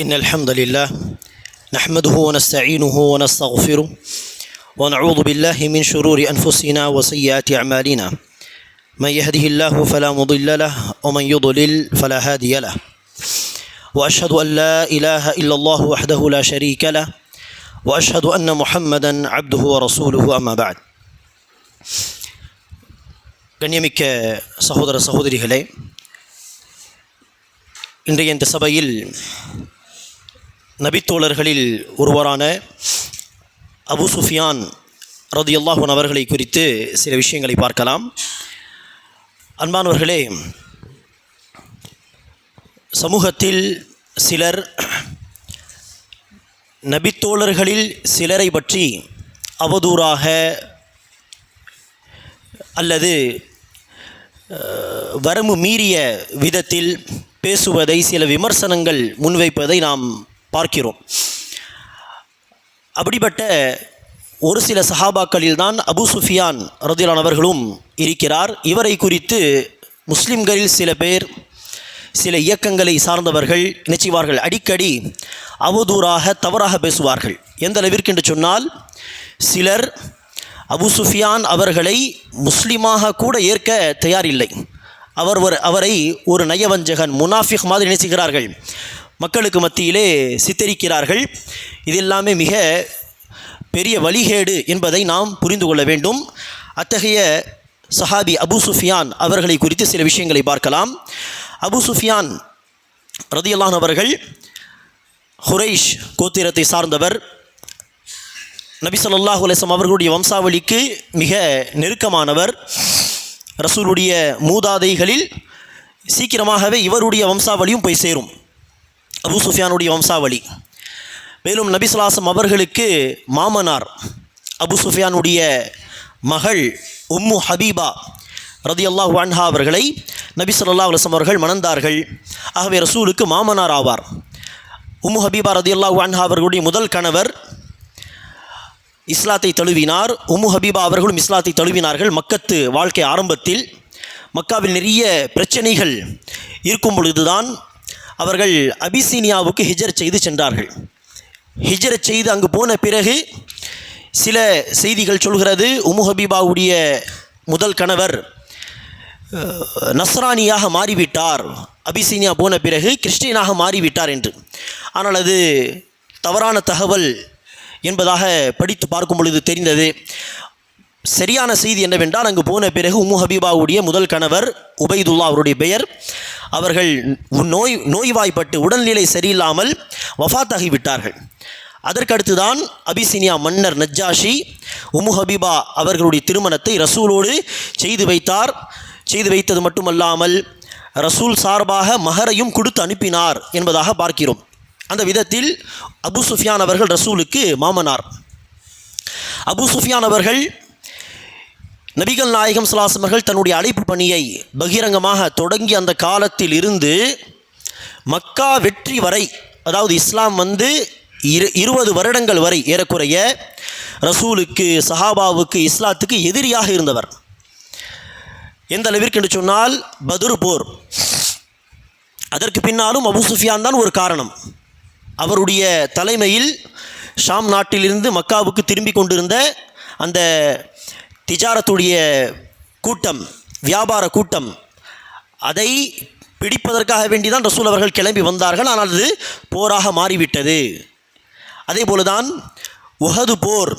إن الحمد لله نحمده ونستعينه ونستغفره ونعوذ بالله من شرور أنفسنا وسيئات أعمالنا. من يهده الله فلا مضل له ومن يضلل فلا هادي له. وأشهد أن لا إله إلا الله وحده لا شريك له وأشهد أن محمدا عبده ورسوله أما بعد. கண்ணியமிக்க சகோதர சகோதரிகளே இன்றைய இந்த சபையில் நபித்தோழர்களில் ஒருவரான அபு சுஃபியான் ரதியுல்லாஹூன் அவர்களை குறித்து சில விஷயங்களை பார்க்கலாம். அன்பானவர்களே சமூகத்தில் சிலர் நபித்தோழர்களில் சிலரை பற்றி அவதூறாக அல்லது வரம்பு மீறிய விதத்தில் பேசுவதை சில விமர்சனங்கள் முன்வைப்பதை நாம் பார்க்கிறோம். அப்படிப்பட்ட ஒரு சில சஹாபாக்களில்தான் அபு சுஃபியான் ரதிலானவர்களும் இருக்கிறார். இவரை குறித்து முஸ்லிம்களில் சில பேர் சில இயக்கங்களை சார்ந்தவர்கள் நினைச்சுவார்கள் அடிக்கடி அவதூறாக தவறாக பேசுவார்கள். எந்த அளவிற்கு என்று சொன்னால் சிலர் அபு சுஃபியான் அவர்களை முஸ்லீமாக கூட ஏற்க தயாரில்லை. அவர் ஒரு அவரை ஒரு நயவஞ்சகன் முனாஃபிக் மாதிரி நினைச்சுகிறார்கள் மக்களுக்கு மத்தியிலே சித்தரிக்கிறார்கள். இது எல்லாமே மிக பெரிய வழிகேடு என்பதை நாம் புரிந்து கொள்ள வேண்டும். அத்தகைய சஹாபி அபு சுஃபியான் அவர்களை குறித்து சில விஷயங்களை பார்க்கலாம். அபு சுஃபியான் ரதியல்லான் அவர்கள் ஹுரைஷ் கோத்திரத்தை சார்ந்தவர். நபி ஸல்லல்லாஹு அலைஹி அவர்களுடைய வம்சாவளிக்கு மிக நெருக்கமானவர். ரசூலுடைய மூதாதைகளில் சீக்கிரமாகவே இவருடைய வம்சாவளியும் போய் சேரும். அபு சுஃபியானுடைய வம்சாவளி. மேலும் நபிசுலாசம் அவர்களுக்கு மாமனார் அபு சுஃபியானுடைய மகள் உம்மு ஹபீபா ரதியல்லாஹு வான்ஹா அவர்களை நபி சொல்லா அலுவலம் அவர்கள் மணந்தார்கள். ஆகவே ரசூலுக்கு மாமனார் ஆவார். உம்மு ஹபீபா ரதியல்லாஹு வான்ஹா அவர்களுடைய முதல் கணவர் இஸ்லாத்தை தழுவினார். உம்மு ஹபீபா அவர்களும் இஸ்லாத்தை தழுவினார்கள். மக்கத்து வாழ்க்கை ஆரம்பத்தில் மக்காவில் நிறைய பிரச்சனைகள் இருக்கும் பொழுதுதான் அவர்கள் அபிசீனியாவுக்கு ஹிஜர் செய்து சென்றார்கள். ஹிஜர் செய்து அங்கு போன பிறகு சில செய்திகள் சொல்கிறது. உமுஹபீபாவுடைய முதல் கணவர் நஸ்ரானியாக மாறிவிட்டார். அபிசீனியா போன பிறகு கிறிஸ்டியனாக மாறிவிட்டார் என்று. ஆனால் அது தவறான தகவல் என்பதாக படித்து பார்க்கும் பொழுது தெரிந்தது. சரியான செய்தி என்னவென்றால் அங்கு போன பிறகு உமு ஹபீபாவுடைய முதல் கணவர் உபைதுல்லா அவருடைய பெயர். அவர்கள் நோய் நோய்வாய்ப்பட்டு உடல்நிலை சரியில்லாமல் வஃத்தாகிவிட்டார்கள். அதற்கடுத்துதான் அபிசினியா மன்னர் நஜ்ஜாஷி உமு ஹபீபா அவர்களுடைய திருமணத்தை ரசூலோடு செய்து வைத்தார். செய்து வைத்தது மட்டுமல்லாமல் ரசூல் சார்பாக மகரையும் கொடுத்து அனுப்பினார் என்பதாக பார்க்கிறோம். அந்த விதத்தில் அபு சுஃபியான் அவர்கள் ரசூலுக்கு மாமனார். அபு சுஃபியான் அவர்கள் நபிகள் நாயகம் சுல்லாசம் தன்னுடைய அழைப்பு பணியை பகிரங்கமாக தொடங்கி அந்த காலத்தில் இருந்து மக்கா வெற்றி வரை அதாவது இஸ்லாம் வந்து இரு இருபது வருடங்கள் வரை ஏறக்குறைய ரசூலுக்கு சஹாபாவுக்கு இஸ்லாத்துக்கு எதிரியாக இருந்தவர். எந்த அளவிற்கு என்று சொன்னால் பதுரு போர். அதற்கு பின்னாலும் அபு சுஃபியான் தான் ஒரு காரணம். அவருடைய தலைமையில் ஷாம் நாட்டிலிருந்து மக்காவுக்கு திரும்பி கொண்டிருந்த அந்த திஜாரத்துடைய கூட்டம் வியாபார கூட்டம் அதை பிடிப்பதற்காக வேண்டிதான் ரசூல் அவர்கள் கிளம்பி வந்தார்கள். ஆனால் அது போராக மாறிவிட்டது. அதே போலதான் உஹது போர்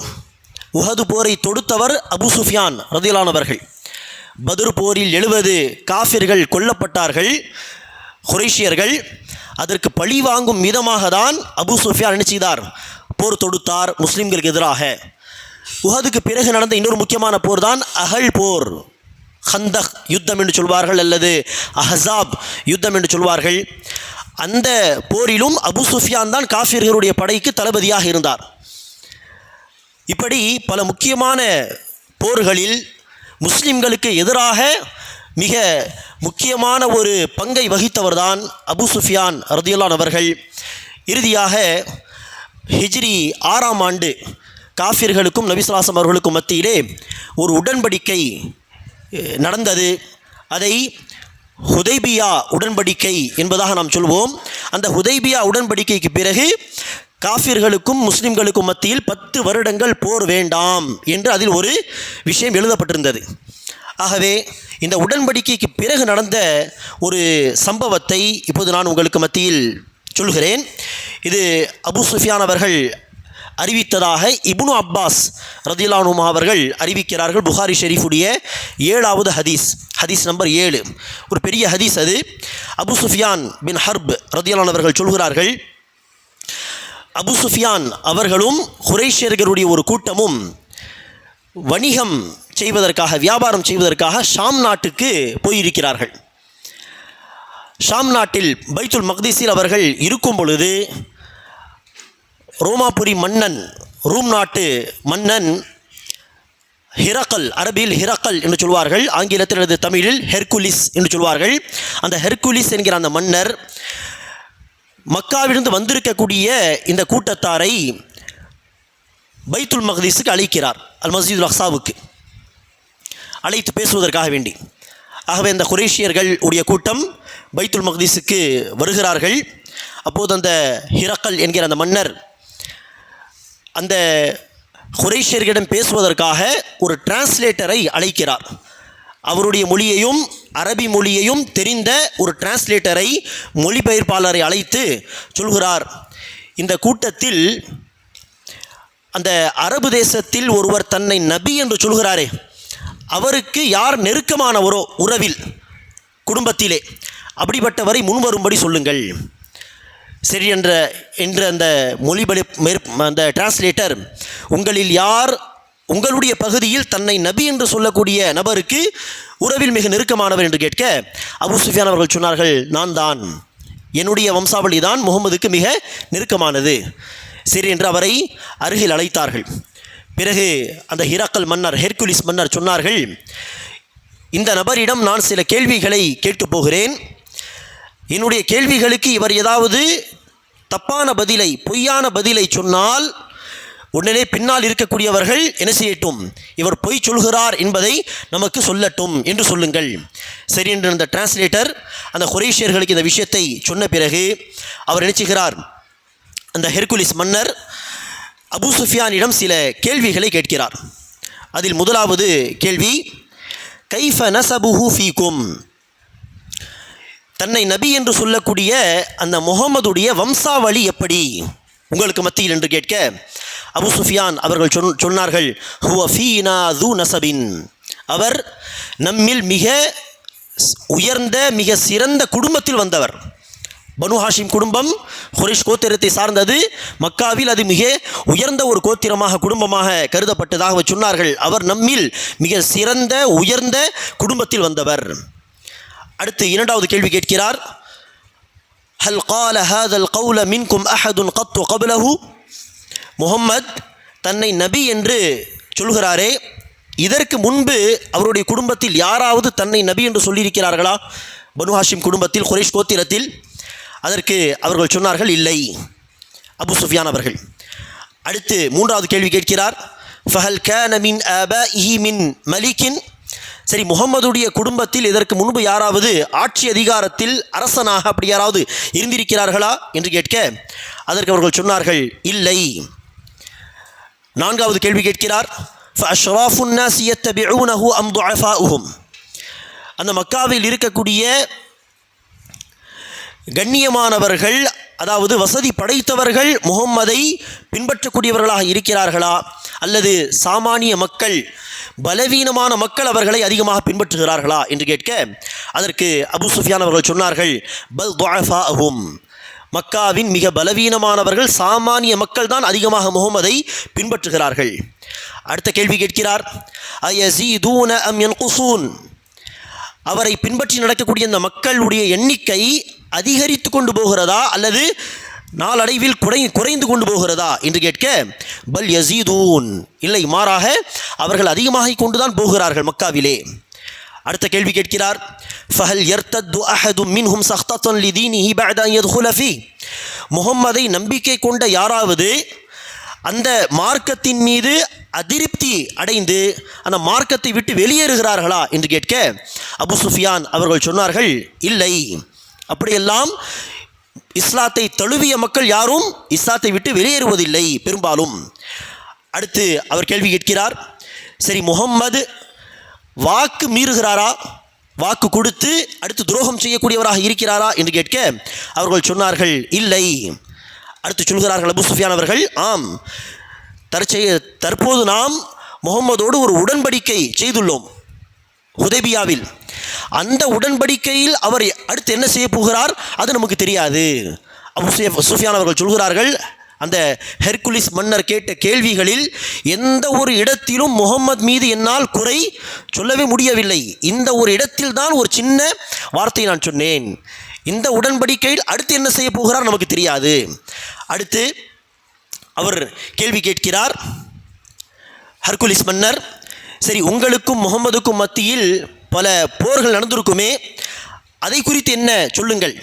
உஹது போரை தொடுத்தவர் அபு சுஃபியான் ரதிலானவர்கள் பதுர் போரில் எழுபது காஃபிர்கள் கொல்லப்பட்டார்கள் குரேஷியர்கள் அதற்கு பழி வாங்கும் விதமாக தான் அபு சுஃபியான் என்ன செய்தார்? போர் தொடுத்தார் முஸ்லீம்களுக்கு எதிராக. உஹதுக்கு பிறகு நடந்த இன்னொரு முக்கியமான போர் தான் அகல் போர். ஹந்தக் யுத்தம் என்று சொல்வார்கள் அல்லது அஹசாப் யுத்தம் என்று சொல்வார்கள். அந்த போரிலும் அபு சுஃபியான் தான் காஃபிர்களுடைய படைக்கு தளபதியாக இருந்தார். இப்படி பல முக்கியமான போர்களில் முஸ்லிம்களுக்கு எதிராக மிக முக்கியமான ஒரு பங்கை வகித்தவர்தான் அபு சுஃபியான் ரதியுல்லான் அவர்கள். இறுதியாக ஹிஜ்ரி ஆறாம் ஆண்டு காஃபிர்களுக்கும் நபிசுலாசம் அவர்களுக்கும் மத்தியிலே ஒரு உடன்படிக்கை நடந்தது. அதை ஹுதைபியா உடன்படிக்கை என்பதாக நாம் சொல்வோம். அந்த ஹுதைபியா உடன்படிக்கைக்கு பிறகு காஃபிர்களுக்கும் முஸ்லிம்களுக்கும் மத்தியில் பத்து வருடங்கள் போர் வேண்டாம் என்று அதில் ஒரு விஷயம் எழுதப்பட்டிருந்தது. ஆகவே இந்த உடன்படிக்கைக்கு பிறகு நடந்த ஒரு சம்பவத்தை இப்போது நான் உங்களுக்கு மத்தியில் சொல்கிறேன். இது அபு சுஃபியான் அவர்கள் அறிவித்ததாக இபுனு அப்பாஸ் ரதிலானுமா அவர்கள் அறிவிக்கிறார்கள். புகாரி ஷெரீஃபுடைய ஏழாவது ஹதீஸ். ஹதீஸ் நம்பர் ஏழு. ஒரு பெரிய ஹதீஸ் அது. அபு சுஃபியான் பின் ஹர்ப் ரதிலான் அவர்கள் சொல்கிறார்கள் அபு சுஃபியான் அவர்களும் குரேஷியர்களுடைய ஒரு கூட்டமும் வணிகம் செய்வதற்காக வியாபாரம் செய்வதற்காக ஷாம் நாட்டுக்கு போயிருக்கிறார்கள். ஷாம் நாட்டில் பைத்துல் மக்தீசில் அவர்கள் இருக்கும் பொழுது ரோமாபுரி மன்னன் ரூம் நாட்டு மன்னன் ஹிரக்கல் அரபியில் ஹிரக்கல் என்று சொல்வார்கள். ஆங்கிலத்தில் அல்லது தமிழில் ஹெர்குலிஸ் என்று சொல்வார்கள். அந்த ஹெர்குலிஸ் என்கிற அந்த மன்னர் மக்காவிலிருந்து வந்திருக்கக்கூடிய இந்த கூட்டத்தாரை பைத்துல் மஹதீஸுக்கு அழைக்கிறார் அல் மஸ்ஜிதுல் அஹ்சாவுக்கு அழைத்து பேசுவதற்காக வேண்டி. ஆகவே அந்த குரேஷியர்கள் உடைய கூட்டம் பைத்துல் மஹதீஸுக்கு வருகிறார்கள். அப்போது அந்த ஹிரக்கல் என்கிற அந்த மன்னர் அந்த குரேஷியர்களிடம் பேசுவதற்காக ஒரு டிரான்ஸ்லேட்டரை அழைக்கிறார். அவருடைய மொழியையும் அரபி மொழியையும் தெரிந்த ஒரு டிரான்ஸ்லேட்டரை மொழிபெயர்ப்பாளரை அழைத்து சொல்கிறார். இந்த கூட்டத்தில் அந்த அரபு தேசத்தில் ஒருவர் தன்னை நபி என்று சொல்கிறாரே அவருக்கு யார் நெருக்கமானவரோ உறவில் குடும்பத்திலே அப்படிப்பட்டவரை முன்வரும்படி சொல்லுங்கள். சரி என்ற என்ற அந்த மொழிபெயர் மேற்- அந்த டிரான்ஸ்லேட்டர் உங்களில் யார் உங்களுடைய பகுதியில் தன்னை நபி என்று சொல்லக்கூடிய நபருக்கு உறவில் மிக நெருக்கமானவர் என்று கேட்க அபு சுஃபியான் அவர்கள் சொன்னார்கள் நான் தான். என்னுடைய வம்சாவளி தான் முகமதுக்கு மிக நெருக்கமானது. சரி என்று அவரை அருகில் அழைத்தார்கள். பிறகு அந்த ஹிராக்கல் மன்னர் ஹெர்குலிஸ் மன்னர் சொன்னார்கள் இந்த நபரிடம் நான் சில கேள்விகளை கேட்டுப் போகிறேன். என்னுடைய கேள்விகளுக்கு இவர் ஏதாவது தப்பான பதிலை பொய்யான பதிலை சொன்னால் உடனே பின்னால் இருக்கக்கூடியவர்கள் என்ன செய்யட்டும்? இவர் பொய் சொல்கிறார் என்பதை நமக்கு சொல்லட்டும் என்று சொல்லுங்கள். சரி என்று அந்த டிரான்ஸ்லேட்டர் அந்த குரேஷியர்களுக்கு இந்த விஷயத்தை சொன்ன பிறகு அவர் நினைச்சுகிறார் அந்த ஹெர்குலிஸ் மன்னர் அபு சுஃபியானிடம் சில கேள்விகளை கேட்கிறார். அதில் முதலாவது கேள்வி கைஃப நசபுஹு ஃபீக்கும் தன்னை நபி என்று சொல்லக்கூடிய அந்த முகமதுடைய வம்சாவளி எப்படி? உங்களுக்கு மத்தியில் என்று கேட்க அபு சுஃபியான் அவர்கள் சொன் சொன்னார்கள் ஹுவ ஃபீனா து நசபின். அவர் நம்மில் மிக உயர்ந்த மிக சிறந்த குடும்பத்தில் வந்தவர். பனு ஹாஷிம் குடும்பம் ஹுரிஷ் கோத்திரத்தை சார்ந்தது. மக்காவில் அது மிக உயர்ந்த ஒரு கோத்திரமாக குடும்பமாக கருதப்பட்டதாக சொன்னார்கள். அவர் நம்மில் மிக சிறந்த உயர்ந்த குடும்பத்தில் வந்தவர். அடுத்து இரண்டாவது கேள்வி கேட்கிறார். ஹல் கால ஹாதல் கவுல மின்கும் அஹதுன் கத்து கபலஹு? முகம்மத் தன்னை நபி என்று சொல்கிறாரே இதற்கு முன்பு அவருடைய குடும்பத்தில் யாராவது தன்னை நபி என்று சொல்லியிருக்கிறார்களா? பனு ஹாஷிம் குடும்பத்தில் குரேஷ் கோத்திரத்தில். அதற்கு அவர்கள் சொன்னார்கள் இல்லை. அபு சுஃபியான் அவர்கள். அடுத்து மூன்றாவது கேள்வி கேட்கிறார். ஃபஹல் கேன மின் அப இஹி மின் மலிக்கின் சரி முகமதுடைய குடும்பத்தில் இதற்கு முன்பு யாராவது ஆட்சி அதிகாரத்தில் அரசனாக அப்படி யாராவது இருந்திருக்கிறார்களா என்று கேட்க அதற்கு அவர்கள் சொன்னார்கள் இல்லை. நான்காவது கேள்வி கேட்கிறார் அந்த மக்காவில் இருக்கக்கூடிய கண்ணியமானவர்கள் அதாவது வசதி படைத்தவர்கள் முகம்மதை பின்பற்றக்கூடியவர்களாக இருக்கிறார்களா? அல்லது சாமானிய மக்கள் பலவீனமான மக்கள் அவர்களை அதிகமாக பின்பற்றுகிறார்களா என்று கேட்க அதற்கு அபு சுஃபியான் அவர்கள் சொன்னார்கள் பல் துஅஃபாஅஹும். மக்காவின் மிக பலவீனமானவர்கள் சாமானிய மக்கள் தான் அதிகமாக முகமதை பின்பற்றுகிறார்கள். அடுத்த கேள்வி கேட்கிறார் அயஸீதூன அம் யன்குசூன்? அவரை பின்பற்றி நடக்கக்கூடிய இந்த மக்களுடைய எண்ணிக்கை அதிகரித்து கொண்டு போகிறதா அல்லது நாளடைவில் குறை குறைந்து கொண்டு போகிறதா என்று கேட்க பல் யசீதூன். இல்லை மாறாக அவர்கள் அதிகமாக கொண்டுதான் போகிறார்கள் மக்காவிலே. அடுத்த கேள்வி கேட்கிறார் ஃபஹல் யர்தத்து அஹது மின்ஹும் சஹ்தத்தன் லிதீனி பஅத அன் யத்குல ஃபீ? முகம்மதை நம்பிக்கை கொண்ட யாராவது அந்த மார்க்கத்தின் மீது அதிருப்தி அடைந்து அந்த மார்க்கத்தை விட்டு வெளியேறுகிறார்களா என்று கேட்க அபு சுஃபியான் அவர்கள் சொன்னார்கள் இல்லை. அப்படியெல்லாம் இஸ்லாத்தை தழுவிய மக்கள் யாரும் இஸ்லாத்தை விட்டு வெளியேறுவதில்லை பெரும்பாலும். அடுத்து அவர் கேள்வி கேட்கிறார் சரி முகம்மது வாக்கு மீறுகிறாரா? வாக்கு கொடுத்து அடுத்து துரோகம் செய்யக்கூடியவராக இருக்கிறாரா? என்று கேட்க அவர்கள் சொன்னார்கள் இல்லை. அடுத்து சொல்கிறார்கள் அபு சுஃபியான் அவர்கள் ஆம் தற்செய தற்போது நாம் முகம்மதோடு ஒரு உடன்படிக்கை செய்துள்ளோம் ஹுதைபியாவில் அந்த உடன்படிக்கையில் அவர் அடுத்து என்ன செய்ய போகிறார் அது நமக்கு தெரியாது. அபு சுஃப்- சுஃபியான் அவர்கள் சொல்கிறார்கள் அந்த ஹெர்குலிஸ் மன்னர் கேட்ட கேள்விகளில் எந்த ஒரு இடத்திலும் முகம்மது மீது என்னால் குறை சொல்லவே முடியவில்லை. இந்த ஒரு இடத்தில் தான் ஒரு சின்ன வார்த்தை நான் சொன்னேன். இந்த உடன்படிக்கையில் அடுத்து என்ன செய்ய போகிறார் நமக்கு தெரியாது. அடுத்து அவர் கேள்வி கேட்கிறார். ஹர்குலிஸ் மன்னர் சரி உங்களுக்கும் முகம்மதுக்கும் மத்தியில் பல போர்கள் நடந்திருக்குமே அதை குறித்து என்ன சொல்லுங்கள்?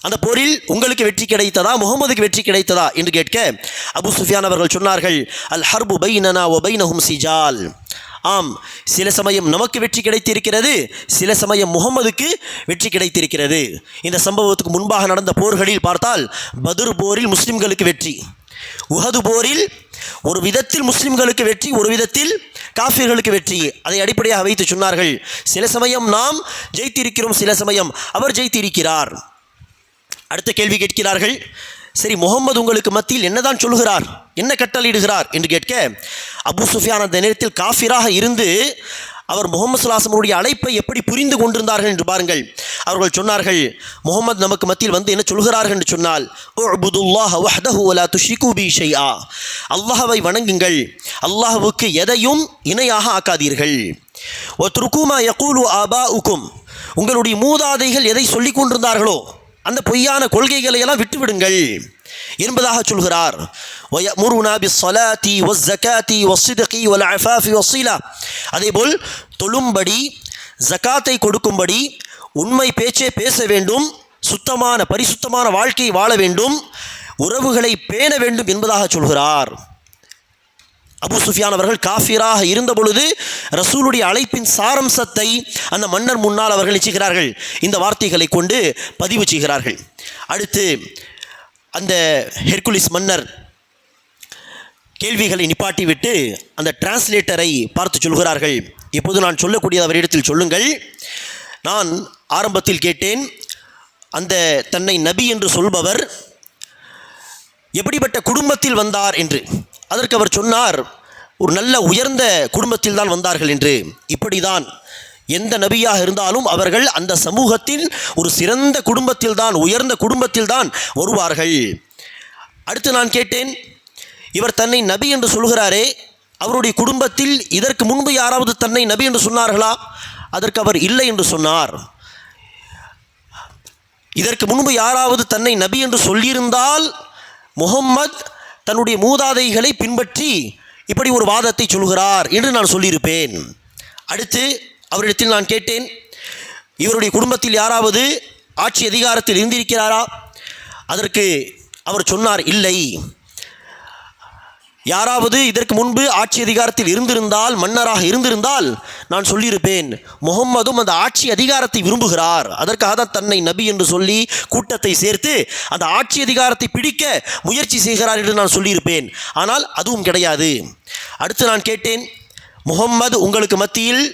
அந்த போரில் உங்களுக்கு வெற்றி கிடைத்ததா முகமதுக்கு வெற்றி கிடைத்ததா என்று கேட்க அபு சுஃபியான் அவர்கள் சொன்னார்கள் அல் ஹர்பு பைனனா ஒ பைனஹும் சிஜால். ஆம் சில சமயம் நமக்கு வெற்றி கிடைத்திருக்கிறது சில சமயம் முகமதுக்கு வெற்றி கிடைத்திருக்கிறது. இந்த சம்பவத்துக்கு முன்பாக நடந்த போர்களில் பார்த்தால் பதுர் போரில் முஸ்லிம்களுக்கு வெற்றி. உஹது போரில் ஒரு விதத்தில் முஸ்லிம்களுக்கு வெற்றி ஒரு விதத்தில் காஃபிர்களுக்கு வெற்றி. அதை அடிப்படையாக வைத்து சொன்னார்கள் சில சமயம் நாம் ஜெயித்திருக்கிறோம் சில சமயம் அவர் ஜெயித்திருக்கிறார். அடுத்த கேள்வி கேட்கிறார்கள் சரி முகமது உங்களுக்கு மத்தியில் என்னதான் சொல்கிறார் என்ன கட்டளையிடுகிறார் என்று கேட்க அபு சுஃபியான் அந்த நேரத்தில் காஃபிராக இருந்து அவர் முகமது சுல்லாசமனுடைய அழைப்பை எப்படி புரிந்து கொண்டிருந்தார்கள் என்று பாருங்கள். அவர்கள் சொன்னார்கள் முகமது நமக்கு மத்தியில் வந்து என்ன சொல்கிறார்கள் என்று சொன்னால் உஅ்புதுல்லாஹ வஹ்தஹு வலா துஷ்ரிகு பி அல்லாஹவை வணங்குங்கள். அல்லாஹுவுக்கு எதையும் இணையாக ஆக்காதீர்கள். ஒத்ருக்குமா யகூலு ஆபாஉக்கும். உங்களுடைய மூதாதைகள் எதை சொல்லிக் கொண்டிருந்தார்களோ அந்த பொய்யான கொள்கைகளை எல்லாம் விட்டுவிடுங்கள் என்பதாக சொல்கிறார். ஒயமுருனா பி சொலாத்தி ஒஸ் ஜக்காத்தி ஒஸ்ஸிதகி ஒல் அஃபாஃபி ஒஸ்ஸீலா அதேபோல் தொழும்படி ஜக்காத்தை கொடுக்கும்படி உண்மை பேச்சே பேச வேண்டும் சுத்தமான பரிசுத்தமான வாழ்க்கையை வாழ வேண்டும் உறவுகளை பேண வேண்டும் என்பதாக சொல்கிறார். அபு சுஃபியான் அவர்கள் காஃபிராக இருந்த பொழுது ரசூலுடைய அழைப்பின் சாரம்சத்தை அந்த மன்னர் முன்னால் அவர்கள் நிச்சயிக்கிறார்கள். இந்த வார்த்தைகளை கொண்டு பதிவு செய்கிறார்கள். அடுத்து அந்த ஹெர்குலிஸ் மன்னர் கேள்விகளை நிப்பாட்டிவிட்டு அந்த டிரான்ஸ்லேட்டரை பார்த்து சொல்கிறார்கள். இப்போது நான் சொல்லக்கூடிய அவரிடத்தில் சொல்லுங்கள். நான் ஆரம்பத்தில் கேட்டேன் அந்த தன்னை நபி என்று சொல்பவர் எப்படிப்பட்ட குடும்பத்தில் வந்தார் என்று. அதற்கு அவர் சொன்னார் ஒரு நல்ல உயர்ந்த குடும்பத்தில் தான் வந்தார்கள் என்று. இப்படிதான் எந்த நபியாக இருந்தாலும் அவர்கள் அந்த சமூகத்தில் ஒரு சிறந்த குடும்பத்தில் தான் உயர்ந்த குடும்பத்தில் தான் வருவார்கள். அடுத்து நான் கேட்டேன் இவர் தன்னை நபி என்று சொல்கிறாரே அவருடைய குடும்பத்தில் இதற்கு முன்பு யாராவது தன்னை நபி என்று சொன்னார்களா? அதற்கு அவர் இல்லை என்று சொன்னார். இதற்கு முன்பு யாராவது தன்னை நபி என்று சொல்லியிருந்தால் முகம்மத் தன்னுடைய மூதாதைகளை பின்பற்றி இப்படி ஒரு வாதத்தை சொல்கிறார் என்று நான் சொல்லியிருப்பேன். அடுத்து அவரிடத்தில் நான் கேட்டேன் இவருடைய குடும்பத்தில் யாராவது ஆட்சி அதிகாரத்தில் இருந்திருக்கிறாரா? அதற்கு அவர் சொன்னார் இல்லை. யாராவது இதற்கு முன்பு ஆட்சி அதிகாரத்தில் இருந்திருந்தால் மன்னராக இருந்திருந்தால் நான் சொல்லியிருப்பேன் முகம்மதும் அந்த ஆட்சி அதிகாரத்தை விரும்புகிறார். அதற்காக தான் தன்னை நபி என்று சொல்லி கூட்டத்தை சேர்த்து அந்த ஆட்சி அதிகாரத்தை பிடிக்க முயற்சி செய்கிறார் என்று நான் சொல்லியிருப்பேன். ஆனால் அதுவும் கிடையாது. அடுத்து நான் கேட்டேன் முகம்மது உங்களுக்கு மத்தியில்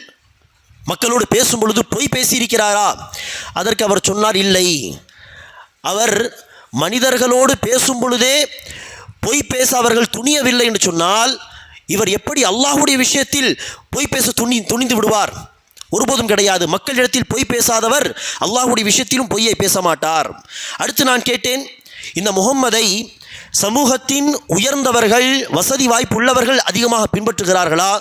மக்களோடு பேசும் பொழுது பொய் பேசியிருக்கிறாரா? அதற்கு அவர் சொன்னார் இல்லை. அவர் மனிதர்களோடு பேசும் பொழுதே பொய் பேச அவர்கள் துணியவில்லை என்று சொன்னால் இவர் எப்படி அல்லாஹுடைய விஷயத்தில் பொய் பேச துணி துணிந்து விடுவார்? ஒருபோதும் கிடையாது. மக்களிடத்தில் பொய் பேசாதவர் அல்லாஹுடைய விஷயத்திலும் பொய்யை பேச மாட்டார். அடுத்து நான் கேட்டேன் இந்த முகம்மதை சமூகத்தின் உயர்ந்தவர்கள் வசதி வாய்ப்பு உள்ளவர்கள் அதிகமாக பின்பற்றுகிறார்களா?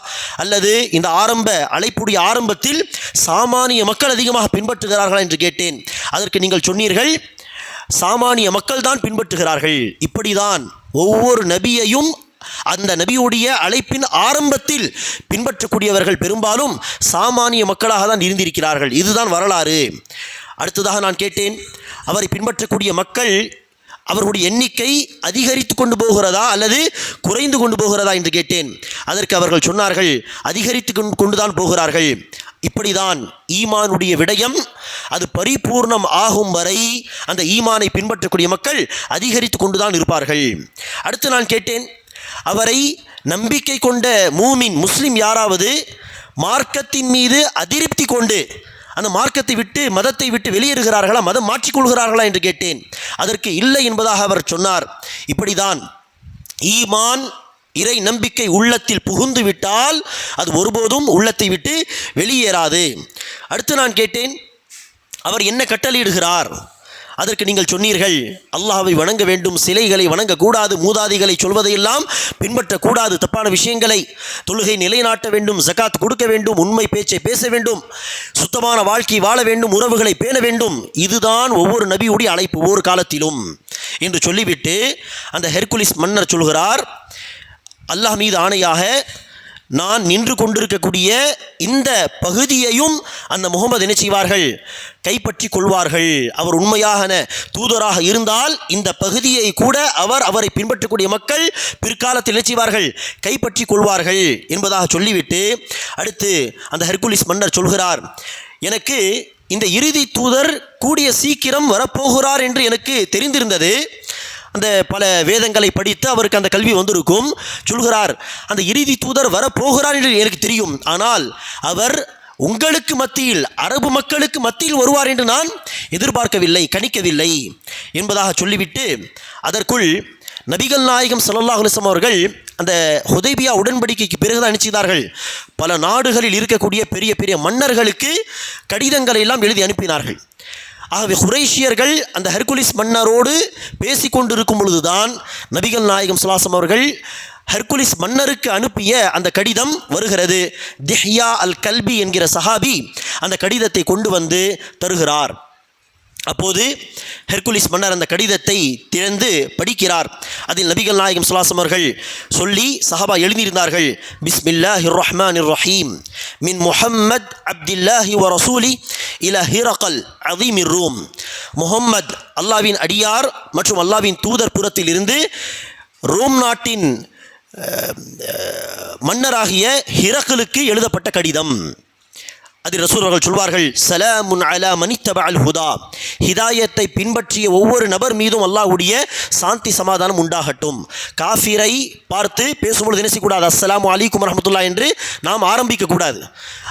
அல்லது இந்த ஆரம்ப அழைப்புடைய ஆரம்பத்தில் சாமானிய மக்கள் அதிகமாக பின்பற்றுகிறார்களா என்று கேட்டேன். அதற்கு நீங்கள் சொன்னீர்கள் சாமானிய மக்கள் தான் பின்பற்றுகிறார்கள். இப்படிதான். ஒவ்வொரு நபியையும் அந்த நபியுடைய அழைப்பின் ஆரம்பத்தில் பின்பற்றக்கூடியவர்கள் பெரும்பாலும் சாமானிய மக்களாக தான் இருந்திருக்கிறார்கள். இதுதான் வரலாறு. அடுத்ததாக நான் கேட்டேன் அவரை பின்பற்றக்கூடிய மக்கள் அவர்களுடைய எண்ணிக்கை அதிகரித்து கொண்டு போகிறதா அல்லது குறைந்து கொண்டு போகிறதா என்று கேட்டேன். அதற்கு அவர்கள் சொன்னார்கள் அதிகரித்து கொண்டு கொண்டுதான் போகிறார்கள். இப்படிதான் ஈமானுடைய விடயம் அது பரிபூர்ணம் ஆகும் வரை அந்த ஈமானை பின்பற்றக்கூடிய மக்கள் அதிகரித்து கொண்டுதான் இருப்பார்கள். அடுத்து நான் கேட்டேன் அவரை நம்பிக்கை கொண்ட மூமின் முஸ்லிம் யாராவது மார்க்கத்தின் மீது அதிருப்தி கொண்டு அந்த மார்க்கத்தை விட்டு மதத்தை விட்டு வெளியேறுகிறார்களா? மதம் மாற்றிக்கொள்கிறார்களா என்று கேட்டேன். அதற்கு இல்லை என்பதாக அவர் சொன்னார். இப்படிதான் ஈமான் இறை நம்பிக்கை உள்ளத்தில் புகுந்து விட்டால் அது ஒருபோதும் உள்ளத்தை விட்டு வெளியேறாது. அடுத்து நான் கேட்டேன் அவர் என்ன கட்டளையிடுகிறார்? அதற்கு நீங்கள் சொன்னீர்கள் அல்லாஹாவை வணங்க வேண்டும் சிலைகளை வணங்கக்கூடாது மூதாதிகளை சொல்வதையெல்லாம் பின்பற்றக்கூடாது தப்பான விஷயங்களை. தொழுகை நிலைநாட்ட வேண்டும் ஜகாத் கொடுக்க வேண்டும் உண்மை பேச்சை பேச வேண்டும் சுத்தமான வாழ்க்கை வாழ வேண்டும் உறவுகளை பேண வேண்டும். இதுதான் ஒவ்வொரு நபியுடைய அழைப்பு ஒவ்வொரு காலத்திலும். என்று சொல்லிவிட்டு அந்த ஹெர்குலிஸ் மன்னர் சொல்கிறார் அல்லாஹ் மீது ஆணையாக நான் நின்று கொண்டிருக்கக்கூடிய இந்த பகுதியையும் அந்த முகமது என்ன செய்வார்கள்? கைப்பற்றி கொள்வார்கள். அவர் உண்மையான தூதராக இருந்தால் இந்த பகுதியை கூட அவர் அவரை பின்பற்றக்கூடிய மக்கள் பிற்காலத்தில் என்ன செய்வார்கள்? கைப்பற்றி கொள்வார்கள் என்பதாக சொல்லிவிட்டு அடுத்து அந்த ஹெர்குலிஸ் மன்னர் சொல்கிறார் எனக்கு இந்த இறுதி தூதர் கூடிய சீக்கிரம் வரப்போகிறார் என்று எனக்கு தெரிந்திருந்தது. அந்த பல வேதங்களை படித்து அவருக்கு அந்த கல்வி வந்திருக்கும். சொல்கிறார் அந்த இறுதி தூதர் வரப்போகிறார் என்று எனக்கு தெரியும். ஆனால் அவர் உங்களுக்கு மத்தியில் அரபு மக்களுக்கு மத்தியில் வருவார் என்று நான் எதிர்பார்க்கவில்லை கணிக்கவில்லை. என்பதாக சொல்லிவிட்டு அதற்குள் நபிகள் நாயகம் ஸல்லல்லாஹு அலைஹி அவர்கள் அந்த ஹுதைபியா உடன்படிக்கைக்கு பிறகுதான் அனுப்பிச்சார்கள் பல நாடுகளில் இருக்கக்கூடிய பெரிய பெரிய மன்னர்களுக்கு கடிதங்களை எல்லாம் எழுதி அனுப்பினார்கள். ஆகவே குரேஷியர்கள் அந்த ஹெர்குலிஸ் மன்னரோடு பேசி கொண்டிருக்கும் பொழுதுதான் நபிகள் நாயகம் சுலாசம் அவர்கள் ஹெர்குலிஸ் மன்னருக்கு அனுப்பிய அந்த கடிதம் வருகிறது. திஹ்யா அல் கல்பி என்கிற சஹாபி அந்த கடிதத்தை கொண்டு வந்து தருகிறார். அப்போது ஹெர்குலிஸ் மன்னர் அந்த கடிதத்தை திறந்து படிக்கிறார். அதில் நபிகள் நாயகம் சுலாசம் அவர்கள் சொல்லி சஹாபா எழுதியிருந்தார்கள் பிஸ்மில்லாஹிர் ரஹ்மான் ரஹீம் மின் முஹம்மத் அப்துல்லாஹி வ ரசூலி இல ஹிரகல் அதீம் ரூம். முஹம்மத் அல்லாவின் அடியார் மற்றும் அல்லாவின் தூதர் புறத்தில் இருந்து ரோம் நாட்டின் மன்னராகிய ஹிரகலுக்கு எழுதப்பட்ட கடிதம். அதில் ரசூல் அவர்கள் சொல்வார்கள் சலாமுன் அலா மனித்தப அல் ஹுதா. ஹிதாயத்தை பின்பற்றிய ஒவ்வொரு நபர் மீதும் அல்லாஹ்வுடைய சாந்தி சமாதானம் உண்டாகட்டும். காஃபிரை பார்த்து பேசும்பொழுது நினைச்சக்கூடாது அஸ்லாம் அலிகும் ரஹமத்துல்லா என்று நாம் ஆரம்பிக்கக்கூடாது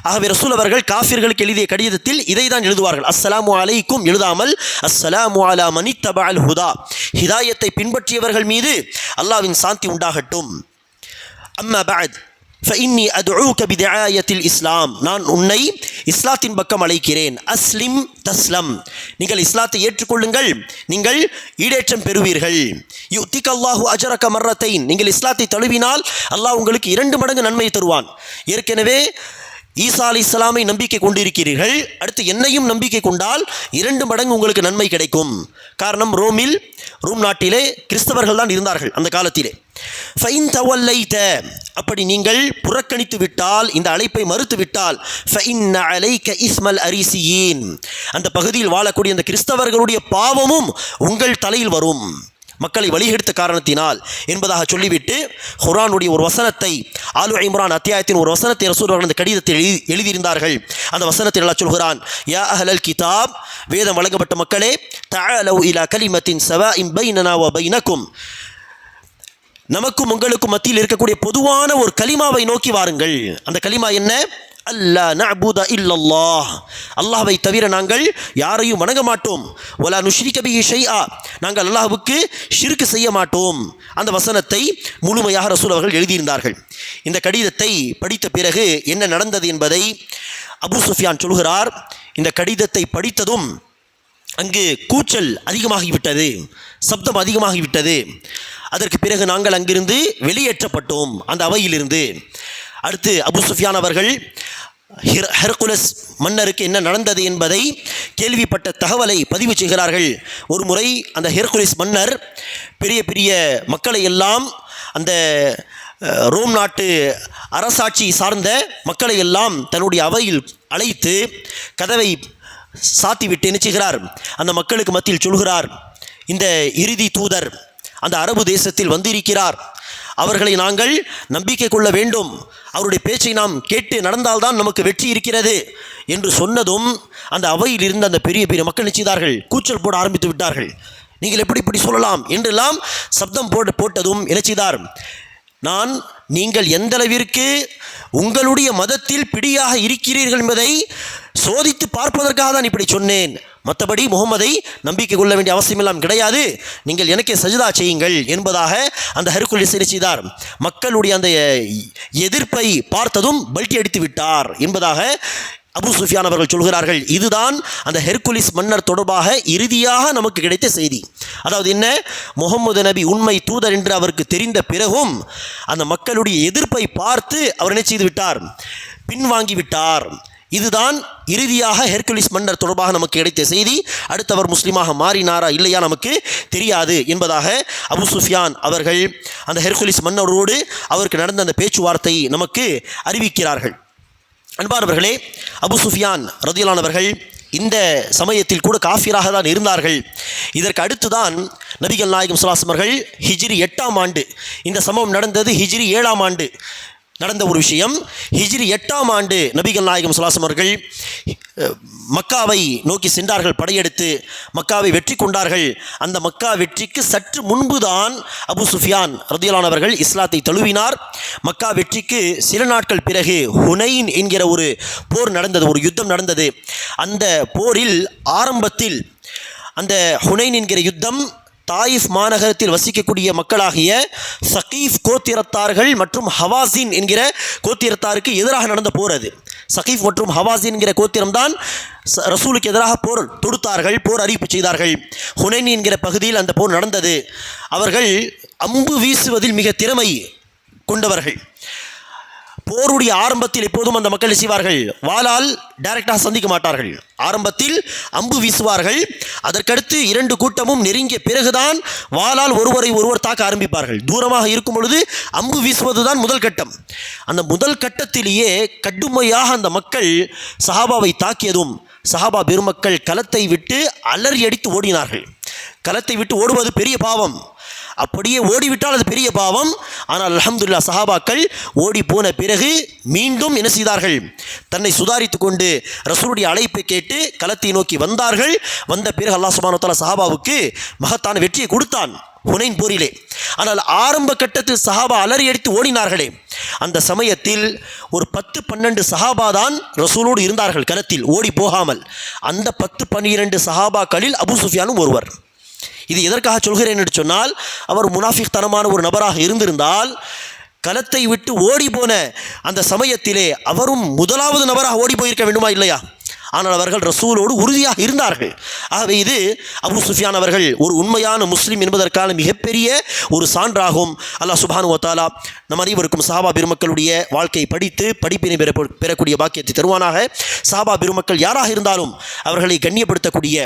ஆகவே ரசூல் அவர்கள் காஃபிர்களுக்கு எழுதிய கடிதத்தில் இதை தான் எழுதுவார்கள். அஸ்ஸலாமு அலைக்கும் எழுதாமல் அஸ்லாமு அலா மனித்தப அல் ஹுதா. ஹிதாயத்தை பின்பற்றியவர்கள் மீது அல்லாஹ்வின் சாந்தி உண்டாகட்டும். அம்மா பாத் ஃபஇன்னி அத்ஊக பிதஆயத்தில் இஸ்லாம் நான் உன்னை இஸ்லாத்தின் பக்கம் அழைக்கிறேன். அஸ்லிம் தஸ்லம். நீங்கள் இஸ்லாத்தை ஏற்றுக்கொள்ளுங்கள். நீங்கள் ஈடேற்றம் பெறுவீர்கள். யுத்திக் அல்லாஹூ அஜரக மர்ரத்தை நீங்கள் இஸ்லாத்தை தழுவினால் அல்லாஹ் உங்களுக்கு இரண்டு மடங்கு நன்மை தருவான். ஏற்கனவே ஈசா அலி இஸ்லாமை நம்பிக்கை கொண்டிருக்கிறீர்கள். அடுத்து என்னையும் நம்பிக்கை கொண்டால் இரண்டு மடங்கு உங்களுக்கு நன்மை கிடைக்கும். காரணம் ரோமில் ரோம் நாட்டிலே கிறிஸ்தவர்கள் தான் இருந்தார்கள் அந்த காலத்திலே. ஃபைன் தவல்லைத அப்படி நீங்கள் புறக்கணித்து விட்டால் இந்த அழைப்பை மறுத்து விட்டால் ஃபைன் அலைக்க இஸ்மல் அரிசியின் அந்த பகுதியில் வாழக்கூடிய அந்த கிறிஸ்தவர்களுடைய பாவமும் உங்கள் தலையில் வரும். மக்களை வழிகெடுத்த காரணத்தினால் என்பதாக சொல்லிவிட்டு ஹுரானுடைய ஒரு வசனத்தை ஆலு இம்ரான் அத்தியாயத்தின் ஒரு வசனத்தை ரசூல் அந்த கடிதத்தில் எழுதி எழுதியிருந்தார்கள். அந்த வசனத்தில் நல்லா சொல்கிறான் யா அஹலல் கிதாப் வேதம் வழங்கப்பட்ட மக்களே தஅலவ் இலா கலிமத்தின் சவாஇம் பைனனா வ பைனக்கும். நமக்கும் உங்களுக்கும் மத்தியில் இருக்கக்கூடிய பொதுவான ஒரு கலிமாவை நோக்கி வாருங்கள். அந்த கலிமா என்ன? அல்லா நஅபுத இல்லல்லாஹ். அல்லாஹ்வை தவிர நாங்கள் யாரையும் வணங்க மாட்டோம். ஒலா நுஷ்ரிகபி பிஹி ஷைஆ. நாங்கள் அல்லாஹுக்கு ஷிர்க் செய்ய மாட்டோம். அந்த வசனத்தை முழுமையாக ரசூல் அவர்கள் எழுதியிருந்தார்கள். இந்த கடிதத்தை படித்த பிறகு என்ன நடந்தது என்பதை அபு சுஃபியான் சொல்கிறார். இந்த கடிதத்தை படித்ததும் அங்கு கூச்சல் அதிகமாகிவிட்டது சப்தம் அதிகமாகிவிட்டது. அதற்கு பிறகு நாங்கள் அங்கிருந்து வெளியேற்றப்பட்டோம் அந்த அவையிலிருந்து. அடுத்து அபு சுஃபியான் அவர்கள் ஹெர்குலஸ் மன்னருக்கு என்ன நடந்தது என்பதை கேள்விப்பட்ட தகவலை பதிவு செய்கிறார்கள். ஒரு முறை அந்த ஹெர்குலிஸ் மன்னர் பெரிய பெரிய மக்களை எல்லாம் அந்த ரோம் நாட்டு அரசாட்சி சார்ந்த மக்களை எல்லாம் தன்னுடைய அவையில் அழைத்து கதவை சாத்திவிட்டு நினைச்சுகிறார் அந்த மக்களுக்கு மத்தியில் சொல்கிறார் இந்த இறுதி தூதர் அந்த அரபு தேசத்தில் வந்திருக்கிறார். அவர்களை நாங்கள் நம்பிக்கை கொள்ள வேண்டும். அவருடைய பேச்சை நாம் கேட்டு நடந்தால்தான் நமக்கு வெற்றி இருக்கிறது என்று சொன்னதும் அந்த அவையில் இருந்த அந்த பெரிய பெரிய மக்கள் நிச்சயதார்கள் கூச்சல் போட ஆரம்பித்து விட்டார்கள். நீங்கள் எப்படி இப்படி சொல்லலாம்? என்றெல்லாம் சப்தம் போட்டு போட்டதும் என்ன செய்தார்? நான் நீங்கள் எந்தளவிற்கு உங்களுடைய மதத்தில் பிடியாக இருக்கிறீர்கள் என்பதை சோதித்து பார்ப்பதற்காக தான் இப்படி சொன்னேன். மற்றபடி முகமதை நம்பிக்கை கொள்ள வேண்டிய அவசியமெல்லாம் கிடையாது. நீங்கள் எனக்கே சஜிதா செய்யுங்கள் என்பதாக அந்த ஹெர்குலிஸ் என்ன செய்தார். மக்களுடைய அந்த எதிர்ப்பை பார்த்ததும் பல்ட்டி அடித்து விட்டார் என்பதாக அபு சுஃபியான் அவர்கள் சொல்கிறார்கள் இதுதான் அந்த ஹெர்குலிஸ் மன்னர் தொடர்பாக இறுதியாக நமக்கு கிடைத்த செய்தி. அதாவது என்ன? முகமது நபி உண்மை தூதர் என்று அவருக்கு தெரிந்த பிறகும் அந்த மக்களுடைய எதிர்ப்பை பார்த்து அவர் என்ன செய்து விட்டார்? பின்வாங்கிவிட்டார் இதுதான் இறுதியாக ஹெர்குலிஸ் மன்னர் தொடர்பாக நமக்கு கிடைத்த செய்தி. அடுத்தவர் முஸ்லீமாக மாறினாரா இல்லையா நமக்கு தெரியாது என்பதாக அபு சுஃபியான் அவர்கள் அந்த ஹெர்குலிஸ் மன்னரோடு அவருக்கு நடந்த அந்த பேச்சுவார்த்தை நமக்கு அறிவிக்கிறார்கள். அன்பானவர்களே அபு சுஃபியான் ரதியலானவர்கள் இந்த சமயத்தில் கூட காஃபியராக தான் இருந்தார்கள். இதற்கு அடுத்துதான் நபிகள் நாயகம் சுலாசமர்கள் ஹிஜ்ரி எட்டாம் ஆண்டு இந்த சம்பவம் நடந்தது ஹிஜ்ரி ஏழாம் ஆண்டு. நடந்த ஒரு விஷயம். ஹிஜ்ரி எட்டாம் ஆண்டு நபிகள் நாயகம் சுலாசம் அவர்கள் மக்காவை நோக்கி சென்றார்கள் படையெடுத்து மக்காவை வெற்றி கொண்டார்கள். அந்த மக்கா வெற்றிக்கு சற்று முன்புதான் அபு சுஃபியான் ரதியலான் அவர்கள் இஸ்லாத்தை தழுவினார். மக்கா வெற்றிக்கு சில நாட்கள் பிறகு ஹுனைன் என்கிற ஒரு போர் நடந்தது ஒரு யுத்தம் நடந்தது. அந்த போரில் ஆரம்பத்தில் அந்த ஹுனைன் என்கிற யுத்தம் தாயிஃப் மாநகரத்தில் வசிக்கக்கூடிய மக்களாகிய சகீஃப் கோத்திரத்தார்கள் மற்றும் ஹவாசின் என்கிற கோத்திரத்தாருக்கு எதிராக நடந்த போர் அது. சகீஃப் மற்றும் ஹவாசின் என்கிற கோத்திரம்தான் ரசூலுக்கு எதிராக போர் தொடுத்தார்கள் போர் அறிவிப்பு செய்தார்கள். ஹுனைனி என்கிற பகுதியில் அந்த போர் நடந்தது. அவர்கள் அம்பு வீசுவதில் மிக திறமை கொண்டவர்கள். போருடைய ஆரம்பத்தில் எப்போதும் அந்த மக்கள் செய்வார்கள்? வாளால் டைரக்டாக சந்திக்க மாட்டார்கள். ஆரம்பத்தில் அம்பு வீசுவார்கள். அதற்கடுத்து இரண்டு கூட்டமும் நெருங்கிய பிறகுதான் வாளால் ஒருவரை ஒருவர் தாக்க ஆரம்பிப்பார்கள். தூரமாக இருக்கும் பொழுது அம்பு வீசுவதுதான் முதல் கட்டம். அந்த முதல் கட்டத்திலேயே கடுமையாக அந்த மக்கள் சஹாபாவை தாக்கியதும் சஹாபா பெருமக்கள் களத்தை விட்டு அலறி அடித்து ஓடினார்கள். களத்தை விட்டு ஓடுவது பெரிய பாவம். அப்படியே ஓடிவிட்டால் அது பெரிய பாவம். ஆனால் அலமதுல்லா சஹாபாக்கள் ஓடி போன பிறகு மீண்டும் என்ன செய்தார்கள்? தன்னை சுதாரித்து கொண்டு ரசூலுடைய அழைப்பை கேட்டு களத்தை நோக்கி வந்தார்கள். வந்த பிறகு அல்லா சுப்ஹானஹு சஹாபாவுக்கு மகத்தான வெற்றியை கொடுத்தான் ஹுனைன் போரிலே. ஆனால் ஆரம்ப கட்டத்தில் சஹாபா அலறி அடித்து ஓடினார்களே. அந்த சமயத்தில் ஒரு பத்து பன்னெண்டு சஹாபா தான் ரசூலோடு இருந்தார்கள் களத்தில் ஓடி போகாமல். அந்த பத்து பன்னிரண்டு சஹாபாக்களில் அபு சுஃபியானும் ஒருவர். இது எதற்காக சொல்கிறேன் என்று சொன்னால் அவர் முனாஃபிக் தனமான ஒரு நபராக இருந்திருந்தால் களத்தை விட்டு ஓடி போன அந்த சமயத்திலே அவரும் முதலாவது நபராக ஓடி போயிருக்க வேண்டுமா இல்லையா? ஆனால் அவர்கள் ரசூலோடு உறுதியாக இருந்தார்கள். ஆகவே இது அபு சுஃபியான் அவர்கள் ஒரு உண்மையான முஸ்லீம் என்பதற்கான மிகப்பெரிய ஒரு சான்றாகும். அல்லாஹ் சுபானு வத்தாலா நம் அனைவருக்கும் சாபா பெருமக்களுடைய வாழ்க்கையை படித்து படிப்பினை பெற பெறக்கூடிய பாக்கியத்தை தருவானாக. சாபா பெருமக்கள் யாராக இருந்தாலும் அவர்களை கண்ணியப்படுத்தக்கூடிய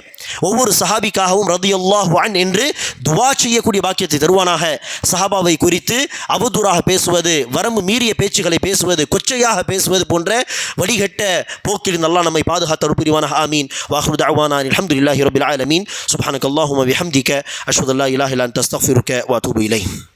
ஒவ்வொரு சஹாபிக்காகவும் ரதியுல்லாஹ் வான் என்று துவா செய்யக்கூடிய பாக்கியத்தை தருவானாக. சஹாபாவை குறித்து அவதூறாக பேசுவது வரம்பு மீறிய பேச்சுகளை பேசுவது கொச்சையாக பேசுவது போன்ற வழிகட்ட போக்கில் நல்லா நம்மை பாதுகாத்து ترب روانا آمين وآخر دعوانا الحمد لله رب العالمين. سبحانك اللهم بحمدك أشهد أن لا إله إلا أنت أستغفرك وأتوب إليه